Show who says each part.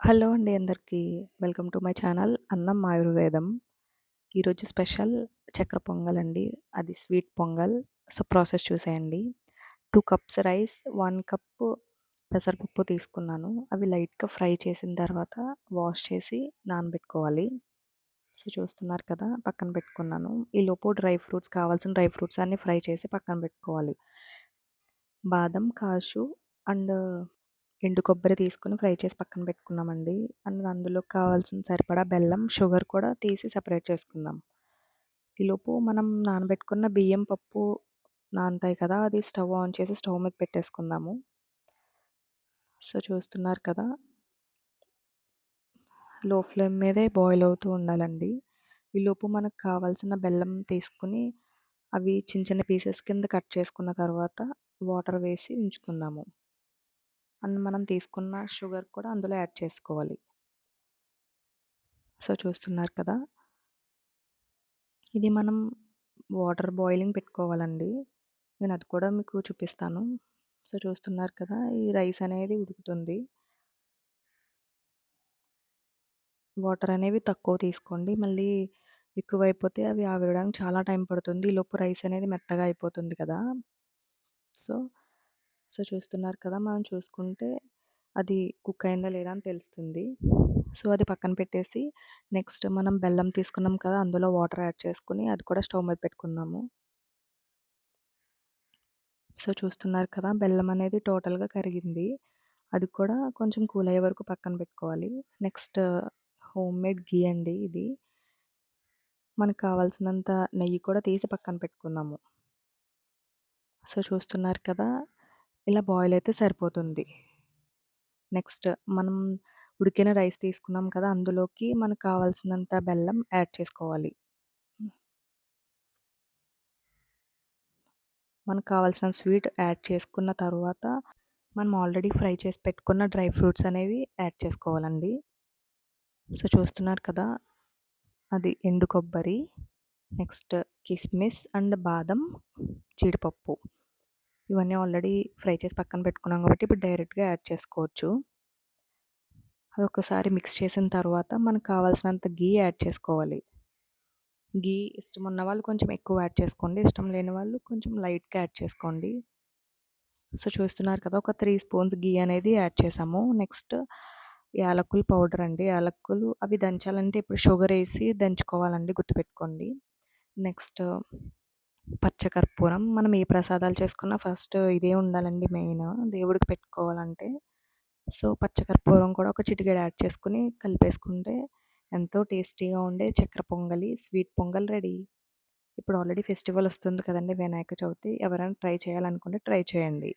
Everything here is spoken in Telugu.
Speaker 1: హలో అండి అందరికీ. వెల్కమ్ టు మై ఛానల్ అన్నం ఆయుర్వేదం. ఈరోజు స్పెషల్ చక్కెర పొంగలండి. అది స్వీట్ పొంగల్. సో, ప్రాసెస్ చూసేయండి. Two cups rice, one cup పెసరపప్పు తీసుకున్నాను. అవి లైట్‌గా ఫ్రై చేసిన తర్వాత వాష్ చేసి నానబెట్టుకోవాలి. సో, చూస్తున్నారు కదా! పక్కన పెట్టుకున్నాను. ఈలోపు డ్రై ఫ్రూట్స్ కావాల్సిన డ్రై ఫ్రూట్స్ అన్నీ ఫ్రై చేసి పక్కన పెట్టుకోవాలి. బాదం, కాజు అండ్ ఎండు కొబ్బరి తీసుకొని ఫ్రై చేసి పక్కన పెట్టుకున్నామండి. అండ్ అందులోకి కావాల్సిన సరిపడా బెల్లం, షుగర్ కూడా తీసి సెపరేట్ చేసుకుందాం. ఈలోపు మనం నానబెట్టుకున్న బియ్యం, పప్పు నానతాయి కదా! అది స్టవ్ ఆన్ చేసి స్టవ్ మీద పెట్టేసుకుందాము. సో, చూస్తున్నారు కదా! లో ఫ్లేమ్ మీదే బాయిల్ అవుతూ ఉండాలండి. ఈలోపు మనకు కావాల్సిన బెల్లం తీసుకొని అవి చిన్న చిన్న పీసెస్ కింద కట్ చేసుకున్న తర్వాత వాటర్ వేసి ఉంచుకుందాము. అండ్ మనం తీసుకున్న షుగర్ కూడా అందులో యాడ్ చేసుకోవాలి. సో, చూస్తున్నారు కదా! ఇది మనం వాటర్ బాయిలింగ్ పెట్టుకోవాలండి. నేను అది కూడా మీకు చూపిస్తాను. సో, చూస్తున్నారు కదా! ఈ రైస్ అనేది ఉడుకుతుంది. వాటర్ అనేవి తక్కువ తీసుకోండి. మళ్ళీ ఎక్కువ అయిపోతే అవి ఆవిరడానికి చాలా టైం పడుతుంది. ఈలోపు రైస్ అనేది మెత్తగా అయిపోతుంది కదా! సో, సో, చూస్తున్నారు కదా! మనం చూసుకుంటే అది కుక్ అయిందా లేదా అని తెలుస్తుంది. సో, అది పక్కన పెట్టేసి నెక్స్ట్ మనం బెల్లం తీసుకున్నాం కదా! అందులో వాటర్ యాడ్ చేసుకుని అది కూడా స్టవ్ మీద పెట్టుకుందాము. సో, చూస్తున్నారు కదా! బెల్లం అనేది టోటల్‌గా కరిగింది. అది కూడా కొంచెం కూల్ అయ్యే వరకు పక్కన పెట్టుకోవాలి. నెక్స్ట్ హోమ్ మేడ్ ఘీ అండి ఇది. మనకు కావాల్సినంత నెయ్యి కూడా తీసి పక్కన పెట్టుకుందాము. సో, చూస్తున్నారు కదా! ఇలా బాయిల్ అయితే సరిపోతుంది. నెక్స్ట్ మనం ఉడికిన రైస్ తీసుకున్నాం కదా! అందులోకి మనకు కావాల్సినంత బెల్లం యాడ్ చేసుకోవాలి. మనకు కావాల్సిన స్వీట్ యాడ్ చేసుకున్న తర్వాత మనం ఆల్రెడీ ఫ్రై చేసి పెట్టుకున్న డ్రై ఫ్రూట్స్ అనేవి యాడ్ చేసుకోవాలండి. సో, చూస్తున్నారు కదా! అది ఎండు కొబ్బరి, నెక్స్ట్ కిస్మిస్ అండ్ బాదం, జీడిపప్పు. ఇవన్నీ ఆల్రెడీ ఫ్రై చేసి పక్కన పెట్టుకున్నాం కాబట్టి ఇప్పుడు డైరెక్ట్‌గా యాడ్ చేసుకోవచ్చు. అది ఒకసారి మిక్స్ చేసిన తర్వాత మనకు కావాల్సినంత ఘీ యాడ్ చేసుకోవాలి. ఘీ ఇష్టం ఉన్న వాళ్ళు కొంచెం ఎక్కువ యాడ్ చేసుకోండి. ఇష్టం లేని వాళ్ళు కొంచెం లైట్‌గా యాడ్ చేసుకోండి. సో, చూస్తున్నారు కదా! ఒక త్రీ స్పూన్స్ ఘీ అనేది యాడ్ చేసాము. నెక్స్ట్ యాలకులు పౌడర్ అండి. యాలకులు అవి దంచాలంటే ఇప్పుడు షుగర్ వేసి దంచుకోవాలండి గుర్తుపెట్టుకోండి. నెక్స్ట్ పచ్చకర్పూరం. మనం ఏ ప్రసాదాలు చేసుకున్నా ఫస్ట్ ఇదే ఉండాలండి మెయిన్ దేవుడికి పెట్టుకోవాలంటే. సో, పచ్చకర్పూరం కూడా ఒక చిటికెడు యాడ్ చేసుకుని కలిపేసుకుంటే ఎంతో టేస్టీగా ఉండే చక్కెర పొంగలి, స్వీట్ పొంగల్ రెడీ. ఇప్పుడు ఆల్రెడీ ఫెస్టివల్ వస్తుంది కదండి వినాయక చవితి. ఎవరైనా ట్రై చేయాలనుకుంటే ట్రై చేయండి.